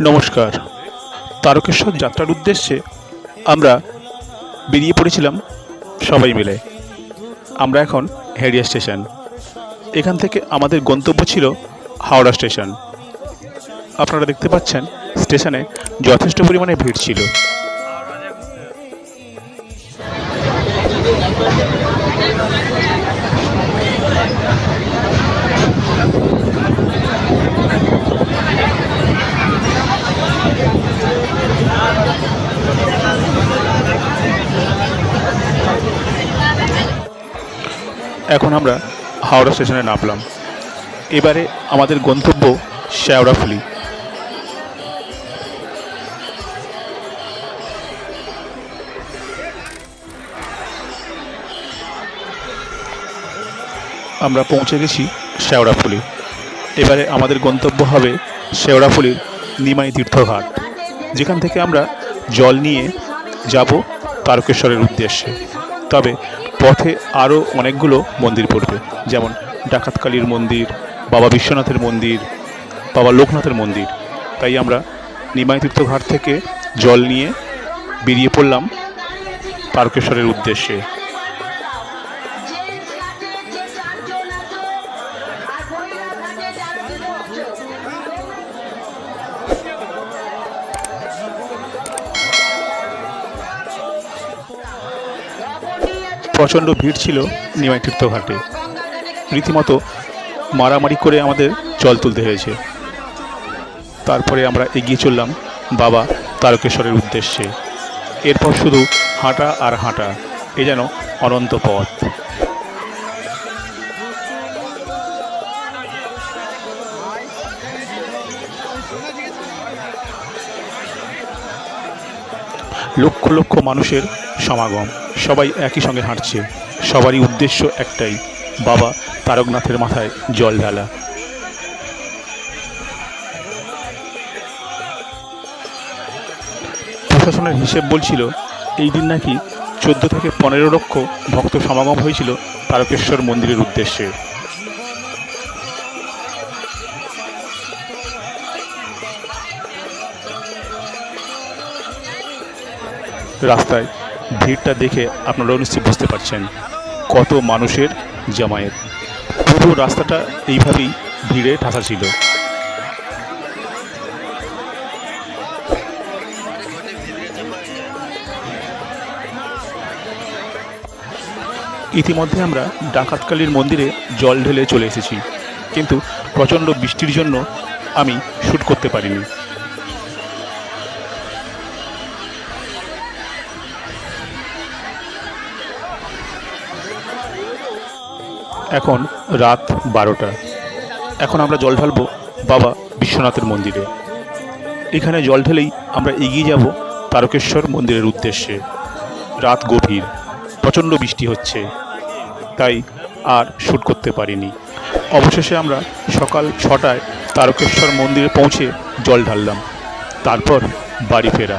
নমস্কার। তারকেশ্বর যাত্রার উদ্দেশ্যে আমরা বেরিয়ে পড়েছিলাম সবাই মিলে। আমরা এখন হেরিয়া স্টেশন। এখান থেকে আমাদের গন্তব্য ছিল হাওড়া স্টেশন। আপনারা দেখতে পাচ্ছেন, স্টেশনে যথেষ্ট পরিমাণে ভিড় ছিল। এখন আমরা হাওড়া স্টেশনে নামলাম। এবারে আমাদের গন্তব্য শেওড়াফুলি। আমরা পৌঁছে গেছি শেওড়াফুলি। এবারে আমাদের গন্তব্য হবে শেওড়াফুলির নিমাই তীর্থঘাট। যেখান থেকে আমরা জল নিয়ে যাব তারকেশ্বরের উদ্দেশ্যে। তবে পথে আরও অনেকগুলো মন্দির পড়বে। যেমন ডাকাতকালীর মন্দির, বাবা বিশ্বনাথের মন্দির, বাবা লোকনাথের মন্দির। তাই আমরা নিমাই তীর্থঘাট থেকে জল নিয়ে বেরিয়ে পড়লাম তারকেশ্বরের উদ্দেশ্যে। প্রচণ্ড ভিড় ছিল নিমাই তীর্থঘাটে। রীতিমতো মারামারি করে আমাদের জল তুলতে হয়েছে। তারপরে আমরা এগিয়ে চললাম বাবা তারকেশ্বরের উদ্দেশ্যে। এরপর শুধু হাঁটা আর হাঁটা, এ যেন অনন্ত পথ। লক্ষ লক্ষ মানুষের সমাগম। সবাই একই সঙ্গে হাঁটছে। সবারই উদ্দেশ্য একটাই, বাবা তারকনাথের মাথায় জল ঢালা। প্রশাসনের হিসেব বলছিল, এই দিন নাকি চোদ্দ থেকে পনেরো লক্ষ ভক্ত সমাগম হয়েছিল তারকেশ্বর মন্দিরের উদ্দেশ্যে। রাস্তায় ভিড়টা দেখে আপনারাও নিশ্চয়ই বুঝতে পারছেন কত মানুষের জামায়েত। পুরো রাস্তাটা এইভাবেই ভিড়ে ঠাসা ছিল। ইতিমধ্যে আমরা ডাকাতকালীর মন্দিরে জল ঢেলে চলে এসেছি। কিন্তু প্রচণ্ড বৃষ্টির জন্য আমি শ্যুট করতে পারিনি। এখন রাত বারোটা। এখন আমরা জল ঢালবো বাবা বিশ্বনাথের মন্দিরে। এখানে জল ঢেলেই আমরা এগিয়ে যাব তারকেশ্বর মন্দিরের উদ্দেশ্যে। রাত গভীর, প্রচণ্ড বৃষ্টি হচ্ছে, তাই আর শ্যুট করতে পারিনি। অবশেষে আমরা সকাল ছটায় তারকেশ্বর মন্দিরে পৌঁছে জল ঢাললাম। তারপর বাড়ি ফেরা।